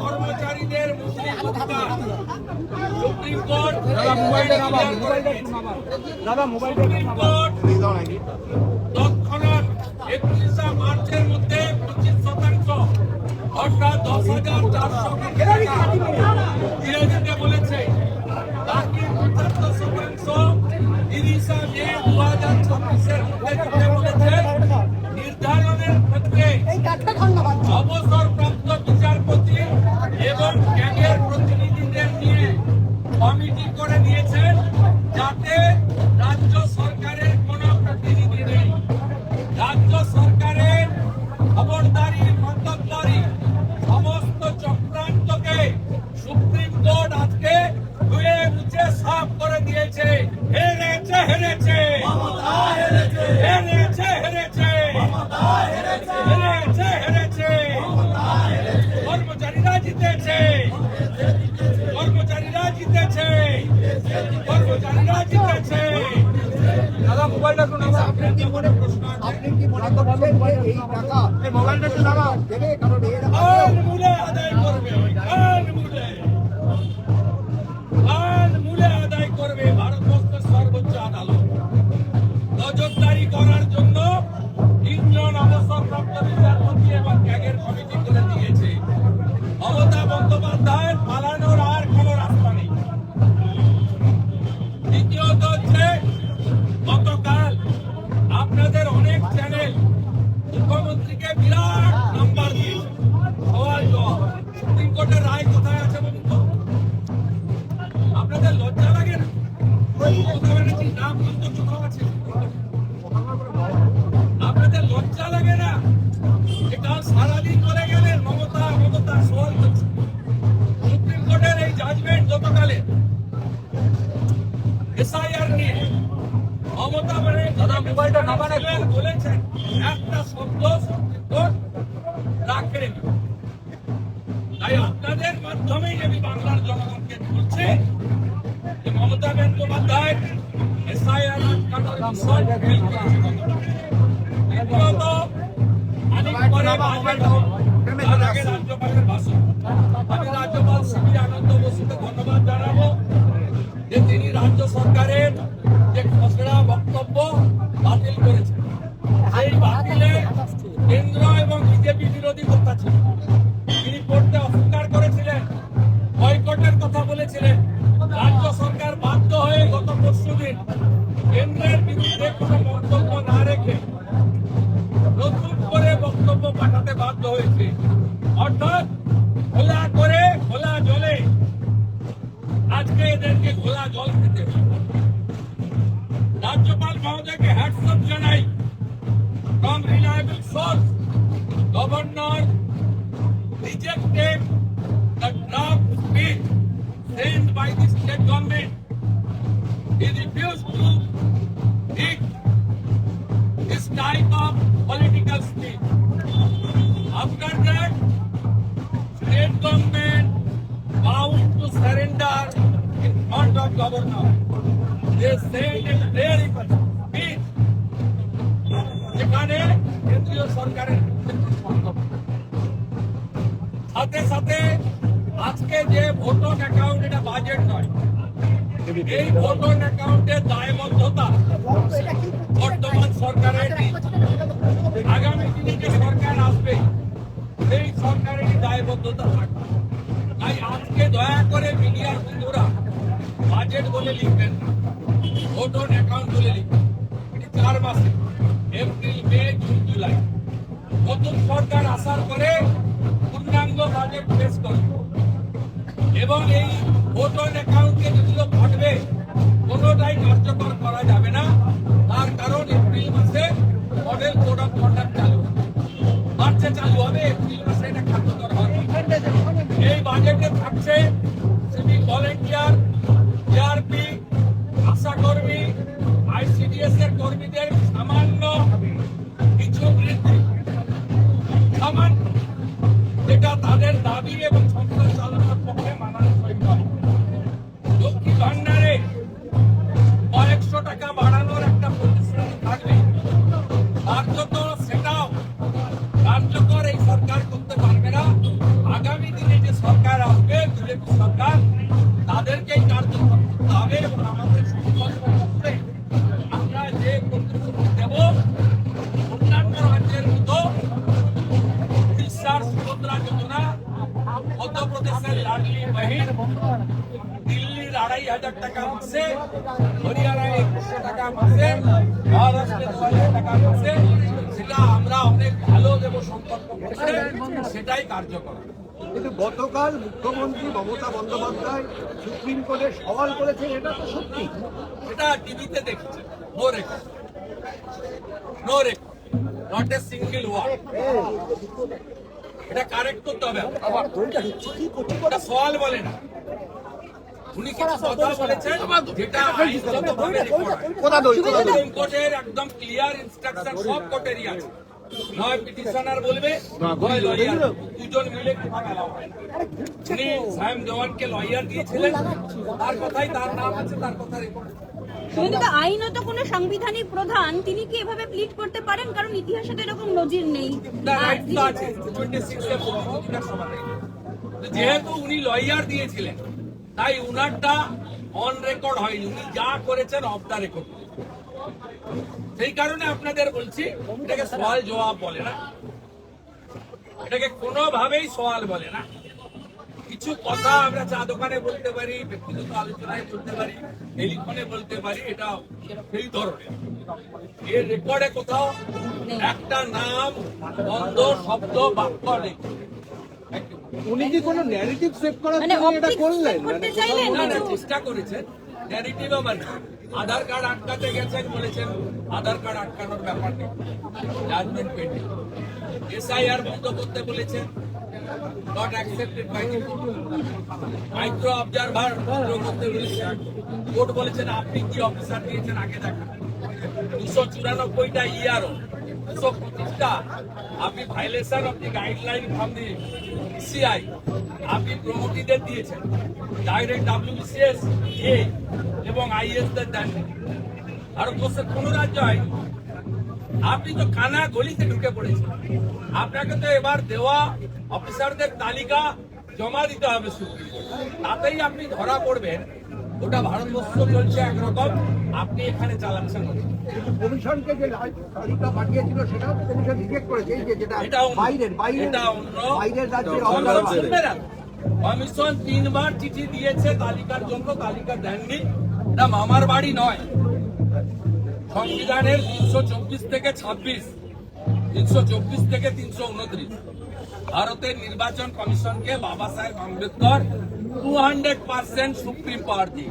কর্মচারীদের মুসলিম supreme court supreme court তৎক্ষণাৎ একত্রিশে মার্চের মধ্যে পঁচিশ শতাংশ অর্থাৎ দশ হাজার চারশো বলেছে। বাকি পঁচাত্তর শতাংশ তিরিশে মে দু হাজার চব্বিশের মধ্যে দিতে বলেছে। নির্ধারণের ক্ষেত্রে অবসরপ্রাপ্ত টাকা এই মোবাইলটা একটু নামা সুপ্রিম কোর্টের রায় কোথায় আছে বলুন তো? আপনাদের লজ্জা লাগে মমতা ব্যানার্জির নাম কিন্তু কোথাও আছে। আপনাদের লজ্জা লাগে না? এটা সারাদিন করে গেলেন মমতা মমতা সওয়াল সুপ্রিম কোর্টের এই জাজমেন্ট গতকালে এসআইআর নিয়ে মমতা ব্যানার্জি দাদা, মোবাইলটা নামান বলেছেন একটা শব্দ আপনাদের মাধ্যমেই আমি বাংলার জনগণকে বলছি যে মমতা বন্দ্যোপাধ্যায় রাজ্যপাল শ্রী আনন্দ বসুকে ধন্যবাদ জানাব। sent by the state government. He refused to take this type of political speech. After that, state government vowed to surrender in front of governor. They said in their speech, যেখানে কেন্দ্রীয় সরকারের মন্তব্য সাথে সাথে আজকে যে ভোটন অ্যাকাউন্ট এটা budget নয়। এই ভোটন অ্যাকাউন্টের দায়বদ্ধতা বর্তমান সরকারের আগামী দিনে যে সরকার আসবে, সেই সরকারের দায়বদ্ধতা থাকবে। তাই আজকে দয়া করে মিডিয়ার বন্ধুরা বাজেট বলে লিখবেন না ভোটন অ্যাকাউন্ট বলে লিখবেন। এটি চার মাসে, এপ্রিল, মে, জুন, জুলাই। নতুন সরকার আসার পরে পূর্ণাঙ্গ বাজেট পেশ করবে। এবং এই ভোটার অ্যাকাউন্টে যেগুলো ঘটবে, কোনোটাই কার্যকর করা যাবে না তার কারণ এপ্রিল মাসে মডেল কোড অফ কন্ডাক্ট চালু। মার্চে চালু হবে, এপ্রিল মাসে এটা কার্যকর হবে এই বাজেটে থাকছে সিভিক ভলেন্টিয়ার দিল্লির আড়াই হাজার টাকা মাসে হরিয়ানায় একুশশো টাকা মাসে মহারাষ্ট্রে দু হাজার টাকা মাসে সেটা আমরা অনেক ভালো দেব সম্পর্ক করছে সেটাই কার্যকর। কিন্তু গতকাল মুখ্যমন্ত্রী মমতা বন্দ্যোপাধ্যায় সুপ্রিম কোর্টে সওয়াল করেছেন এটা তো সত্যি। এটা টিভিতে দেখেছে no record no record not a single word এটা কারেক্ট করতে হবে। আবার সওয়াল বলে না। উনি কিছু কথা বলেছেন যেটা আইনগতভাবে record। কোথা দই? কোথা দই? সুপ্রিম কোর্টের একদম ক্লিয়ার ইনস্ট্রাকশন সব কোর্টেরই আছে। নয় পিটিশনার বলবে নয় লয়ার দুজন মিলে কথা বলা উনি সায়েম দেওয়ানকে লয়ার দিয়েছিলেন। তার কথাই তার নাম আছে তার কথা রেকর্ড কিন্তু আইনত কোনো সাংবিধানিক প্রধান তিনি কি এভাবে প্লিট করতে পারেন? কারণ ইতিহাসে তো এরকম নজির নেই। যেহেতু উনি লয়ার দিয়েছিলেন তাই উনারটা অন রেকর্ড হয়নি। উনি যা করেছেন অফ দা রেকর্ড সেই কারণে আপনাদের বলছি, এটাকে সওয়াল জবাব বলে না। এটাকে কোনোভাবেই সওয়াল বলে না। কিছু কথা আমরা চা দোকানে বলতে পারি, ব্যক্তিগত আলোচনায় বলতে পারি, টেলিফোনে বলতে পারি, এটা সেই ধরনের। এর রেকর্ডে কোথাও একটা নাম বন্ধ শব্দ, বাক্য নেই। উনি কি কোনো ন্যারেটিভ সেভ করার মানে জন্য এটা করলেন? মানে? চেষ্টা করেছেন ন্যারেটিভ আবার আধার কার্ড আটকাতে গেছেন বলেছেন আধার কার্ড আটকানোর ব্যাপার নেই। জাজমেন্ট পেন্ডিং এসআইআর বন্ধ করতে বলেছেন not accepted by micro observer বন্ধ করতে বলেছেন। কোর্ট বলেছেন আপনি কি অফিসার দিয়েছেন? আগে দেখান। দুশো চুরানব্বইটা ইয়ারও দুশো পঁচিশটা। আপনি violation of the guideline from the CI আপনি প্রমোটিদের দিয়েছেন। ডাইরেক্ট ডাব্লিউবিসিএস এ এবং আইএসদের দের দেন ভারতবর্ষের কোন রাজ্য হয়নি আপনি তো কানা গলিতে ঢুকে পড়েছেন। আপনাকে তো এবার দেওয়া অফিসারদের তালিকা জমা দিতে হবে কোর্টে। তাতেই আপনি ধরা পড়বেন ওটা ভারতবর্ষ চলছে একরকম। আপনি এখানে চালাচ্ছেন কমিশনকে যে তালিকা পাঠিয়েছিল সেটাও কমিশন রিজেক্ট করেছে। এই যে যেটা বাইরের বাইরের বাইরের রাজ্যের। কমিশন তিনবার চিঠি দিয়েছে তালিকার জন্য তালিকা দেননি। এটা মামার বাড়ি নয়। সংবিধানের তিনশো চব্বিশ থেকে ছাব্বিশ তিনশো চব্বিশ থেকে তিনশো উনত্রিশ। ভারতের নির্বাচন কমিশনকে Baba Saheb Ambedkar two hundred percent supreme party